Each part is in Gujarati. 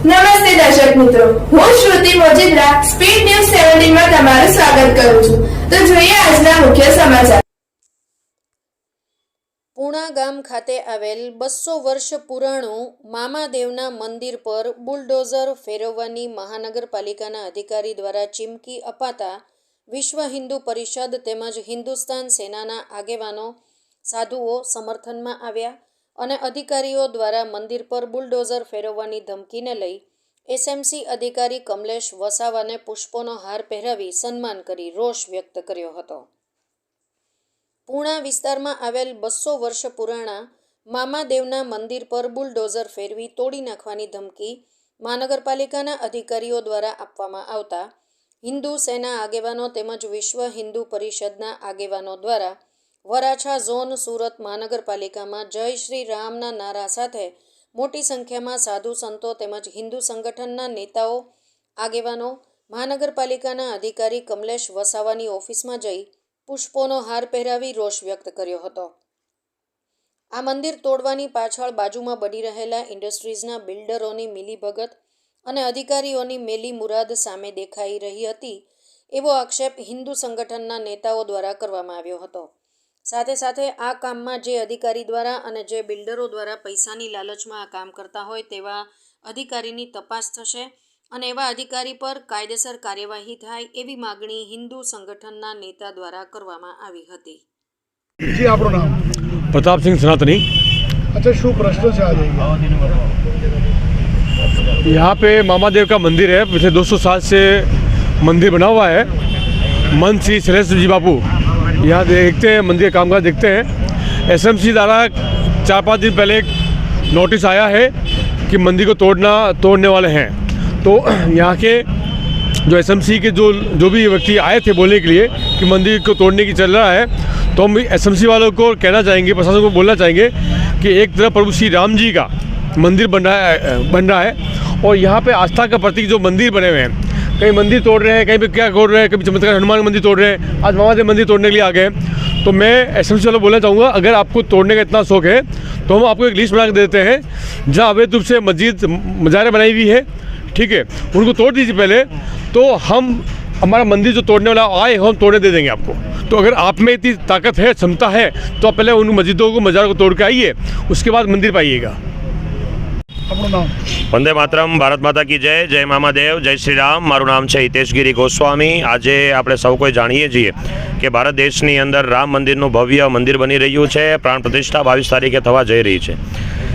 નમસ્તે દર્શક મિત્રો. હું શ્રુતિ મોજીદ્રા સ્પીડ ન્યૂઝ સેવન્ટીનમાં તમારું સ્વાગત કરું છું. તો જોઈએ આજના મુખ્ય સમાચાર. પૂણા ગામ ખાતે આવેલ બસો વર્ષ પુરાણું મામાદેવના મંદિર પર બુલડોઝર ફેરવવાની મહાનગરપાલિકાના અધિકારી દ્વારા ચીમકી અપાતા વિશ્વ હિન્દુ પરિષદ તેમજ હિન્દુસ્તાન સેનાના આગેવાનો, સાધુઓ સમર્થનમાં આવ્યા. અને અધિકારીઓ દ્વારા મંદિર પર બુલડોઝર ફેરવવાની ધમકીને લઈ એસએમસી અધિકારી કમલેશ વસાવાને પુષ્પોનો હાર પહેરાવી સન્માન કરી રોષ વ્યક્ત કર્યો હતો. પૂણા વિસ્તારમાં આવેલ બસો વર્ષ પુરાણા મામાદેવના મંદિર પર બુલડોઝર ફેરવી તોડી નાખવાની ધમકી મહાનગરપાલિકાના અધિકારીઓ દ્વારા આપવામાં આવતા. હિન્દુ સેના આગેવાનો તેમજ વિશ્વ હિન્દુ પરિષદના આગેવાનો દ્વારા વરાછા ઝોન સુરત મહાનગરપાલિકામાં જય શ્રી રામના નારા સાથે મોટી સંખ્યામાં સાધુ સંતો તેમજ હિન્દુ સંગઠનના નેતાઓ, આગેવાનો, મહાનગરપાલિકાના અધિકારી કમલેશ વસાવાની ઓફિસમાં જઈ પુષ્પોનો હાર પહેરાવી રોષ વ્યક્ત કર્યો હતો. આ મંદિર તોડવાની પાછળ બાજુમાં બની રહેલા ઇન્ડસ્ટ્રીઝના બિલ્ડરોની મિલીભગત અને અધિકારીઓની મેલી મુરાદ સામે દેખાઈ રહી હતી, એવો આક્ષેપ હિન્દુ સંગઠનના નેતાઓ દ્વારા કરવામાં આવ્યો હતો. સાથે સાથે આ કામમાં જે અધિકારી દ્વારા અને જે બિલ્ડરો દ્વારા પૈસાની લાલચમાં આ કામ કરતા હોય તેવા અધિકારીની તપાસ થશે અને એવા અધિકારી પર કાયદેસર કાર્યવાહી થાય એવી માગણી હિન્દુ સંગઠનના નેતા દ્વારા કરવામાં આવી હતી જી આપણું નામ प्रताप सिंह सनातनी અચ્છા શું પ્રશ્ન છે આજે यहाँ पे मामा देव का मंदिर है पिछले 200 साल से मंदिर बना हुआ है मन श्री शैलेश जी बापू यहाँ देखते हैं, मंदिर का कामकाज देखते हैं। एसएमसी द्वारा चार पाँच दिन पहले एक नोटिस आया है कि मंदिर को तोड़ना, तोड़ने वाले हैं। तो यहाँ के जो एसएमसी के जो जो भी व्यक्ति आए थे बोलने के लिए कि मंदिर को तोड़ने की चल रहा है तो हम एसएमसी वालों को कहना चाहेंगे, प्रशासन को बोलना चाहेंगे कि एक तरफ़ प्रभु श्री राम जी का मंदिर बन रहा है बन रहा है, और यहाँ पे आस्था का प्रतीक जो मंदिर बने हुए हैं कहीं मंदिर तोड़ रहे हैं, कहीं पे क्या तोड़ रहे हैं कभी चमत्कार हनुमान मंदिर तोड़ रहे हैं। आज महादेव मंदिर तोड़ने के लिए आ गए तो मैं एस वालों बोलना चाहूँगा, अगर आपको तोड़ने का इतना शौक है तो हम आपको एक लिस्ट बना के देते हैं, जहाँ अवैध रूप से मस्जिद, मजारे बनाई हुई है। ठीक है? उनको तोड़ दीजिए पहले। तो हम, हमारा मंदिर जो तोड़ने वाला आए, हम तोड़ने दे देंगे आपको। तो अगर आप में इतनी ताकत है, क्षमता है तो आप पहले उन मस्जिदों को, मज़ारों को तोड़ के आइए, उसके बाद मंदिर पाइएगा। વંદે માતરમ, ભારત માતા કી જય જય મામાદેવ, જય શ્રી રામ. મારું નામ છે હિતેશગીરી ગોસ્વામી. આજે આપણે સૌ કોઈ જાણીએ છીએ કે ભારત દેશની અંદર રામ મંદિરનું ભવ્ય મંદિર બની રહ્યું છે. પ્રાણ પ્રતિષ્ઠા બાવીસ તારીખે થવા જઈ રહી છે.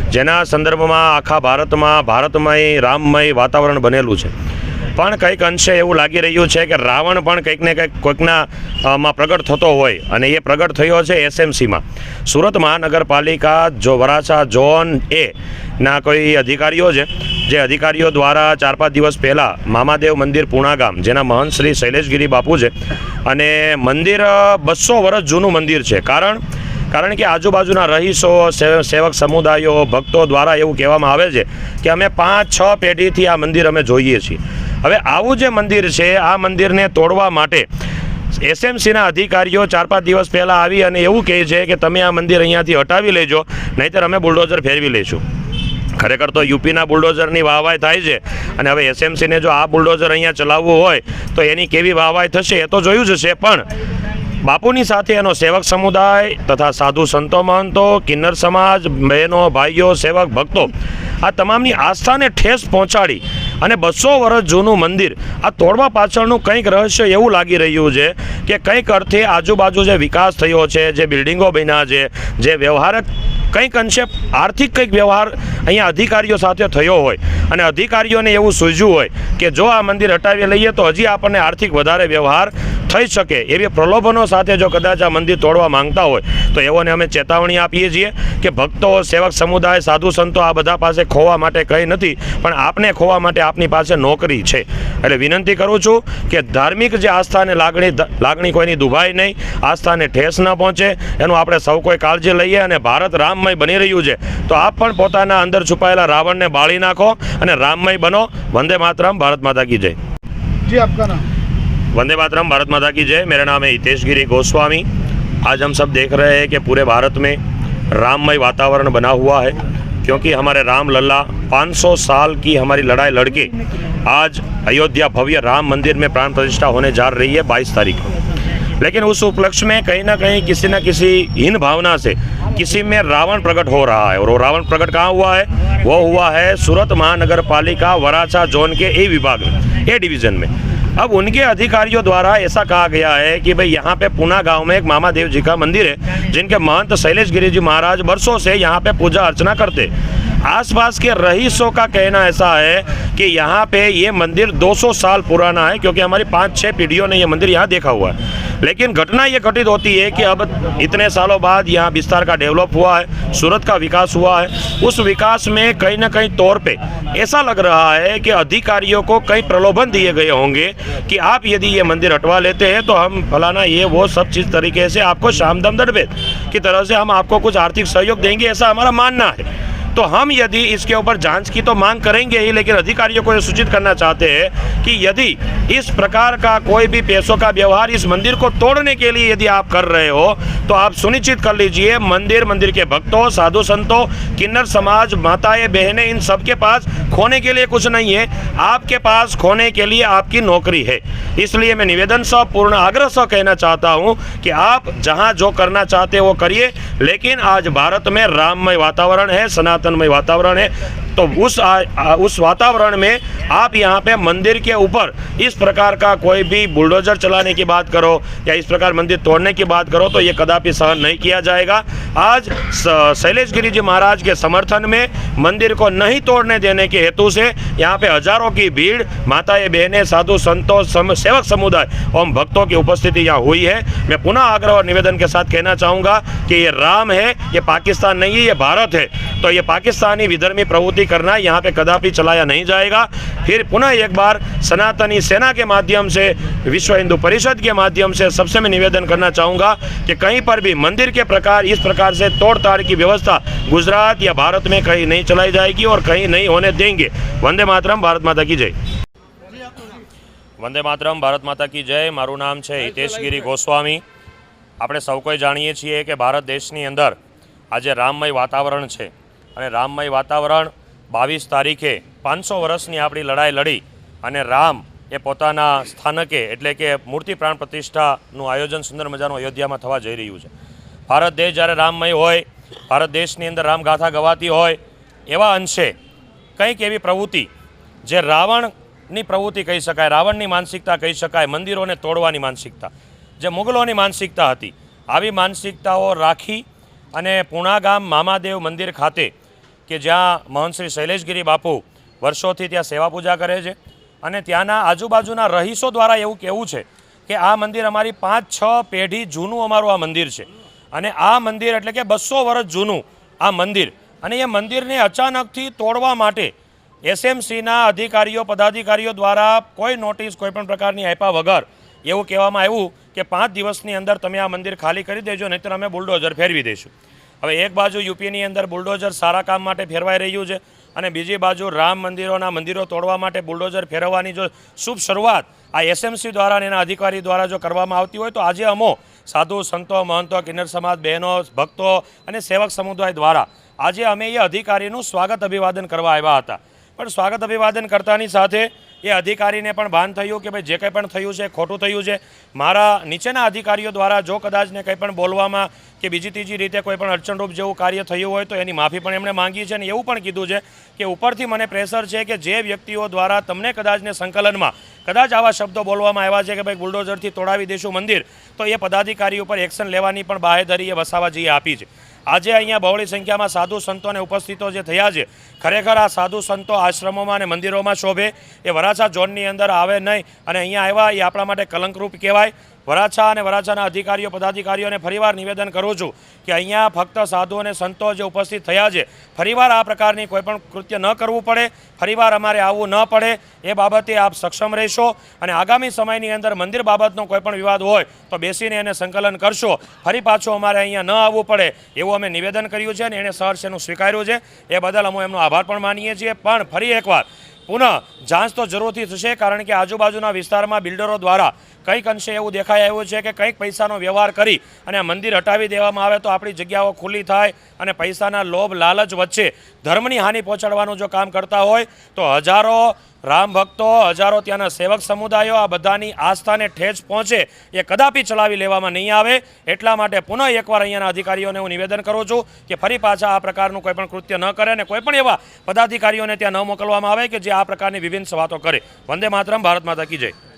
જેના સંદર્ભમાં આખા ભારતમાં, ભારતમય રામમય વાતાવરણ બનેલું છે. પણ કંઈક અંશે એવું લાગી રહ્યું છે કે રાવણ પણ કંઈક ને કંઈક કોઈકના માં પ્રગટ થતો હોય અને એ પ્રગટ થયો છે એસએમસીમાં. સુરત મહાનગરપાલિકા જો વરાછા ઝોન એ ના કોઈ અધિકારીઓ છે, જે અધિકારીઓ દ્વારા ચાર પાંચ દિવસ પહેલાં મામાદેવ મંદિર પૂણા ગામ, જેના મહંત શ્રી શૈલેષગીરી બાપુ છે, અને મંદિર બસો વર્ષ જૂનું મંદિર છે. કારણ કારણ કે આજુબાજુના રહીશો સેવક સમુદાયો, ભક્તો દ્વારા એવું કહેવામાં આવે છે કે અમે પાંચ છ પેઢીથી આ મંદિર અમે જોઈએ છીએ. હવે આવું જે મંદિર છે, આ મંદિરને તોડવા માટે એસએમસીના અધિકારીઓ ચાર પાંચ દિવસ પહેલાં આવી અને એવું કહે છે કે તમે આ મંદિર અહીંયાથી હટાવી લેજો, નહીંતર અમે બુલડોઝર ફેરવી લઈશું. ખરેખર તો યુપીના બુલડોઝરની વાહવાઈ થાય છે અને હવે એસએમસીને જો આ બુલડોઝર અહીંયા ચલાવવું હોય, તો એની કેવી વાહવાઈ થશે એ તો જોયું જ છે પણ બાપુની સાથે એનો સેવક સમુદાય તથા સાધુ સંતો મહંતો, કિન્નર સમાજ, બહેનો, ભાઈઓ, સેવક ભક્તો આ તમામની આસ્થાને ઠેસ પહોંચાડી અને બસો વર્ષ જૂનું મંદિર. આ તોડવા પાછળનું કંઈક રહસ્ય એવું લાગી રહ્યું છે કે કંઈક અર્થે આજુબાજુ જે વિકાસ થયો છે, જે બિલ્ડિંગો બન્યા છે, જે વ્યવહારક કંઈક અંશે આર્થિક કંઈક વ્યવહાર અહીંયા અધિકારીઓ સાથે થયો હોય. અને અધિકારીઓને એવું સૂઝ્યું હોય કે જો આ મંદિર હટાવી લઈએ તો હજી આપણને આર્થિક વધારે વ્યવહાર થઈ શકે એવી પ્રલોભનો સાથે જો કદાચ આ મંદિર તોડવા માંગતા હોય, તો એઓને અમે ચેતવણી આપીએ છીએ કે ભક્તો, સેવક સમુદાય, સાધુ સંતો આ બધા પાસે ખોવા માટે કંઈ નથી, પણ આપને ખોવા માટે આપની પાસે નોકરી છે. એટલે વિનંતી કરું છું કે ધાર્મિક જે આસ્થાને લાગણી લાગણી કોઈની દુભાઈ નહીં, આસ્થાને ઠેસ ન પહોંચે, એનું આપણે સૌ કોઈ કાળજી લઈએ અને ભારત રામમય બની રહ્યું છે. તો આપ પણ પોતાના અંદર છુપાયેલા રાવણને બાળી નાખો અને રામમય બનો. વંદે માતરમ, ભારત માતા કી જય. જી, આપકા નામ? वंदे मातरम, भारत माता की जय। मेरा नाम है हितेश गिरी गोस्वामी। आज हम सब देख रहे हैं कि पूरे भारत में राममय वातावरण बना हुआ है, क्योंकि हमारे राम लल्ला 500 साल की हमारी लड़ाई लड़के आज अयोध्या भव्य राम मंदिर में प्राण प्रतिष्ठा होने जा रही है 22 तारीख को। लेकिन उस उपलक्ष्य में कहीं ना कहीं किसी न किसी हीन भावना से किसी में रावण प्रकट हो रहा है। और वो रावण प्रकट कहाँ हुआ है? वो हुआ है सूरत महानगर पालिका वराछा जोन के ए विभाग में, ए डिवीज़न में। अब उनके अधिकारियों द्वारा ऐसा कहा गया है कि भाई यहाँ पे पुना गांव में एक मामा देव जी का मंदिर है जिनके महंत शैलेश गिरी जी महाराज वर्षों से यहाँ पे पूजा अर्चना करते आसपास के रईसों का कहना ऐसा है कि यहाँ पे ये मंदिर 200 साल पुराना है, क्योंकि हमारी पाँच छः पीढ़ियों ने ये मंदिर यहाँ देखा हुआ है। लेकिन घटना ये घटित होती है कि अब इतने सालों बाद यहाँ विस्तार का डेवलप हुआ है, सूरत का विकास हुआ है। उस विकास में कहीं ना कहीं तौर पे ऐसा लग रहा है कि अधिकारियों को कई प्रलोभन दिए गए होंगे कि आप यदि ये मंदिर हटवा लेते हैं तो हम फलाना ये वो सब चीज़ तरीके से आपको शाम दम दड़बेद की तरह से हम आपको कुछ आर्थिक सहयोग देंगे, ऐसा हमारा मानना है। तो हम यदि इसके ऊपर जाँच की तो मांग करेंगे ही, लेकिन अधिकारियों को ये सूचित करना चाहते हैं कि यदि इस प्रकार का कोई भी पैसों का व्यवहार इस मंदिर को तोड़ने के लिए यदि आप कर रहे हो तो आप सुनिश्चित कर लीजिए, मंदिर मंदिर के भक्तों, साधु संतों, किन्नर समाज, माताएँ, बहनें, इन सबके पास खोने के लिए कुछ नहीं है। आपके पास खोने के लिए आपकी नौकरी है। इसलिए मैं निवेदन सह, पूर्ण आग्रह सह कहना चाहता हूँ कि आप जहाँ जो करना चाहते हो करिए, लेकिन आज भारत में राममय वातावरण है सनातनमय ચેતનમય વાતાવરણે तो उस आ, आ, उस वातावरण में आप यहाँ पे मंदिर के ऊपर इस प्रकार का कोई भी बुलडोजर चलाने की बात करो या इस प्रकार मंदिर तोड़ने की बात करो तो ये कदापि सहन नहीं किया जाएगा। आज शैलेश गिरी जी महाराज के समर्थन में मंदिर को नहीं तोड़ने देने के हेतु से यहाँ पे हज़ारों की भीड़ माताएँ बहनें साधु संतों सम, सेवक समुदाय एवं भक्तों की उपस्थिति यहाँ हुई है। मैं पुनः आग्रह और निवेदन के साथ कहना चाहूँगा कि ये राम है ये पाकिस्तान नहीं है ये भारत है। तो ये पाकिस्तानी विधर्मी प्रवृत्ति करना यहाँ पे कदापि चलाया नहीं जाएगा फिर पुनः एक बार सनातनी सेना के माध्यम से विश्व हिंदू परिषद के माध्यम से सबसे मैं निवेदन करना चाहूँगा कि कहीं पर भी मंदिर के प्रकार इस प्रकार से तोड़ ताड़ की व्यवस्था गुजरात या भारत में कहीं नहीं चलाई जाएगी और कहीं नहीं होने देंगे वंदे मातरम भारत माता की जय વંદે માતરમ ભારત માતા કી જય મારું નામ છે હિતેશગીરી ગોસ્વામી આપણે સૌ કોઈ જાણીએ છીએ કે ભારત દેશની અંદર આજે રામમય વાતાવરણ છે અને રામમય વાતાવરણ બાવીસ તારીખે પાંચસો વર્ષની આપણી લડાઈ લડી અને રામ એ પોતાના સ્થાનકે એટલે કે મૂર્તિ પ્રાણ પ્રતિષ્ઠાનું આયોજન સુંદર મજાનું અયોધ્યામાં થવા જઈ રહ્યું છે. ભારત દેશ જ્યારે રામમય હોય, ભારત દેશની અંદર રામગાથા ગવાતી હોય, એવા અંશે કંઈક એવી પ્રવૃત્તિ જે રાવણની પ્રવૃત્તિ કહી શકાય, રાવણની માનસિકતા કહી શકાય, મંદિરોને તોડવાની માનસિકતા, જે મુગલોની માનસિકતા હતી. આવી માનસિકતાઓ રાખી અને પૂણા ગામ મામાદેવ મંદિર ખાતે કે જ્યાં મહંત શ્રી શૈલેષગીરી બાપુ વર્ષોથી ત્યાં સેવા પૂજા કરે છે અને ત્યાંના આજુબાજુના રહીશો દ્વારા એવું કહેવું છે કે આ મંદિર અમારી પાંચ છ પેઢી જૂનું અમારું આ મંદિર છે. અને આ મંદિર એટલે કે બસો વર્ષ જૂનું આ મંદિર. અને એ મંદિરને અચાનકથી તોડવા માટે એસએમસીના અધિકારીઓ, પદાધિકારીઓ દ્વારા કોઈ નોટિસ કોઈપણ પ્રકારની આપ્યા વગર એવું કહેવામાં આવ્યું કે પાંચ દિવસની અંદર તમે આ મંદિર ખાલી કરી દેજો નહીં અમે બુલડોઝર ફેરવી દઈશું. હવે એક બાજુ યુપીની અંદર બુલડોઝર સારા કામ માટે ફેરવાઈ રહ્યું છે અને બીજી બાજુ રામ મંદિરોના મંદિરો તોડવા માટે બુલડોઝર ફેરવવાની જો શુભ શરૂઆત આ એસએમસી દ્વારા અને એના અધિકારી દ્વારા જો કરવામાં આવતી હોય તો આજે અમો સાધુ, સંતો, મહંતો, કિન્નર સમાજ, બહેનો, ભક્તો અને સેવક સમુદાય દ્વારા આજે અમે એ અધિકારીનું સ્વાગત અભિવાદન કરવા આવ્યા હતા. પણ સ્વાગત અભિવાદન કરતાની સાથે એ અધિકારીને પણ ભાન થયું કે ભાઈ જે કંઈ પણ થયું છે ખોટું થયું છે. મારા નીચેના અધિકારીઓ દ્વારા જો કદાચને કંઈ પણ બોલવામાં કે બીજી ત્રીજી રીતે કોઈ પણ અડચણરૂપ જેવું કાર્ય થયું હોય તો એની માફી પણ એમણે માંગી છે અને એવું પણ કીધું છે કે ઉપરથી મને પ્રેશર છે કે જે વ્યક્તિઓ દ્વારા તમને કદાચ ને સંકલનમાં કદાચ આવા શબ્દો બોલવામાં આવ્યા છે કે ભાઈ બુલડોઝરથી તોડાવી દઈશું મંદિર, તો એ પદાધિકારી ઉપર એક્શન લેવાની પણ બાહેધરી એ વસાવાજીએ આપી છે. આજે અહીંયા બહોળી સંખ્યામાં સાધુ સંતો અને ઉપસ્થિતો જે થયા છે, ખરેખર આ સાધુ સંતો આશ્રમોમાં અને મંદિરોમાં શોભે. એ વરાછા ઝોનની અંદર આવે નહીં અને અહીંયા આવ્યા એ આપણા માટે કલંકરૂપ કહેવાય. વરાછા અને વરાછાના અધિકારીઓ, પદાધિકારીઓને ફરીવાર નિવેદન કરું છું કે અહીંયા ફક્ત સાધુ અને સંતો જે ઉપસ્થિત થયા છે, ફરીવાર આ પ્રકારની કોઈપણ કૃત્ય ન કરવું પડે, ફરીવાર અમારે આવવું ન પડે, એ બાબતે આપ સક્ષમ રહેશો અને આગામી સમયની અંદર મંદિર બાબતનો કોઈપણ વિવાદ હોય તો બેસીને એને સંકલન કરશો. ફરી પાછું અમારે અહીંયા ન આવવું પડે એવું અમે નિવેદન કર્યું છે અને એણે સહર્ષ એનું સ્વીકાર્યું છે. એ બદલ અમે એમનો આભાર પણ માનીએ છીએ. પણ ફરી એકવાર પુનઃ જાંચ તો જરૂરથી થશે કારણ કે આજુબાજુના વિસ્તારમાં બિલ્ડરો દ્વારા કંઈક અંશે એવું દેખાઈ આવ્યું છે કે કંઈક પૈસાનો વ્યવહાર કરી અને મંદિર હટાવી દેવામાં આવે તો આપણી જગ્યાઓ ખુલ્લી થાય અને પૈસાના લોભ લાલચ વચ્ચે ધર્મની હાનિ પહોંચાડવાનું જો કામ કરતા હોય તો હજારો રામ ભક્તો, હજારો ત્યાંના સેવક સમુદાયો આ બધાની આસ્થાને ઠેચ પહોંચે એ કદાપી ચલાવી લેવામાં નહીં આવે. એટલા માટે પુનઃ એકવાર અહીંયાના અધિકારીઓને હું નિવેદન કરું છું કે ફરી પાછા આ પ્રકારનું કોઈ પણ કૃત્ય ન કરે અને કોઈપણ એવા પદાધિકારીઓને ત્યાં ન મોકલવામાં આવે કે જે આ પ્રકારની વિભિન્ન વાતો કરે. વંદે માતરમ, ભારત માતા કી જય.